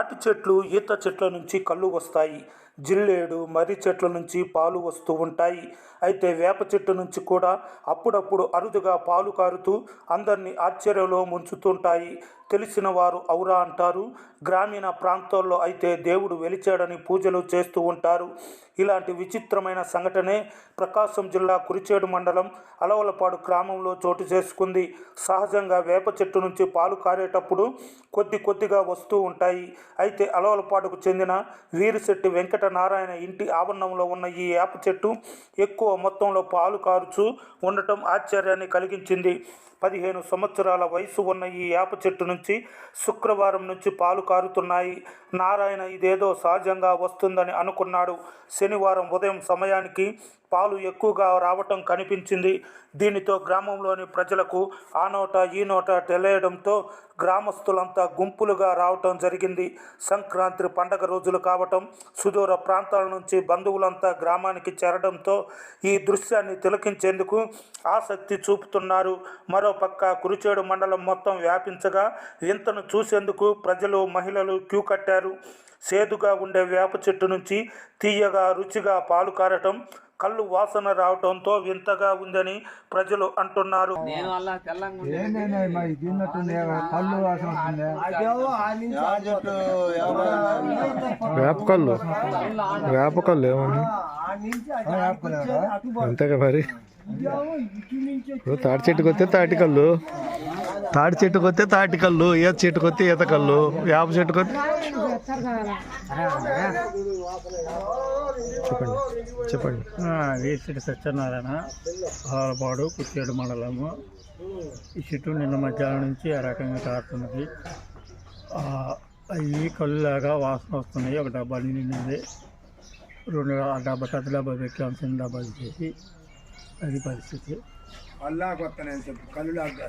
తాటి చెట్లు ఈత చెట్ల నుంచి కళ్ళు వస్తాయి. జిల్లేడు మర్రి చెట్ల నుంచి పాలు వస్తూ ఉంటాయి. అయితే వేప చెట్టు నుంచి కూడా అప్పుడప్పుడు అరుదుగా పాలు కారుతూ అందరినీ ఆశ్చర్యంలో ముంచుతుంటాయి. తెలిసిన వారు ఔరా అంటారు. గ్రామీణ ప్రాంతాల్లో అయితే దేవుడు వెలిచాడని పూజలు చేస్తూ ఉంటారు. ఇలాంటి విచిత్రమైన సంఘటనే ప్రకాశం జిల్లా కురిచేడు మండలం అలవలపాడు గ్రామంలో చోటు చేసుకుంది. సహజంగా వేప చెట్టు నుంచి పాలు కారేటప్పుడు కొద్ది కొద్దిగా వస్తూ ఉంటాయి. అయితే అలవలపాడుకు చెందిన వీరిశెట్టి వెంకట నారాయణ ఇంటి ఆవరణంలో ఉన్న ఈ వేప చెట్టు ఎక్కువ మొత్తంలో పాలు కారుచు ఉండటం ఆశ్చర్యాన్ని కలిగించింది. పదిహేను సంవత్సరాల వయసు ఉన్న ఈ వేప చెట్టు నుంచి శుక్రవారం నుంచి పాలు కారుతున్నాయి. నారాయణ ఇదేదో సహజంగా వస్తుందని అనుకున్నాడు. శనివారం ఉదయం సమయానికి పాలు ఎక్కువగా రావటం కనిపించింది. దీనితో గ్రామంలోని ప్రజలకు ఆ నోట ఈ నోట తెలియడంతో గ్రామస్తులంతా గుంపులుగా రావటం జరిగింది. సంక్రాంతి పండగ రోజులు కావటం సుదూర ప్రాంతాల నుంచి బంధువులంతా గ్రామానికి చేరడంతో ఈ దృశ్యాన్ని తిలకించేందుకు ఆసక్తి చూపుతున్నారు. మరోపక్క కురిచేడు మండలం మొత్తం వ్యాపించగా వింతను చూసేందుకు ప్రజలు మహిళలు క్యూ కట్టారు. సేదుగా ఉండే వేప చెట్టు నుంచి తీయగా రుచిగా పాలు కారటం కళ్ళు వాసన రావటంతో వింతగా ఉందని ప్రజలు అంటున్నారు. నేను అలా తెల్లంగా ఉండే ఏంటంటే మరి తిన్నట్టుంది కళ్ళు వాసన వస్తుంది? వేపకల్లు వేపకల్లు ఏమన్నా అంతేగా మరి? తాటి చెట్టుకు వస్తే తాటి తాటి చెట్టుకు వస్తే తాటి కళ్ళు ఈత చెట్టుకు వస్తే ఈత కళ్ళు వేప చెట్టుకు వస్తే చెప్పండి చెప్పండి. వేసిటి సత్యనారాయణ ఆలపాడు కుచ్చేడు మండలము. ఈ చెట్టు నిన్న మధ్యాహ్నం నుంచి ఆ రకంగా కారుతున్నది. ఆ, అవి కళ్ళులాగా వాసన వస్తున్నాయి. ఒక డబ్బా నిండింది రెండు ఆ డబ్బా పెద్ద డబ్బా పెట్టాము చిన్న డబ్బా చేసి అది పరిస్థితి. అల్లా కొత్త నేను చెప్పు కళ్ళు లాగా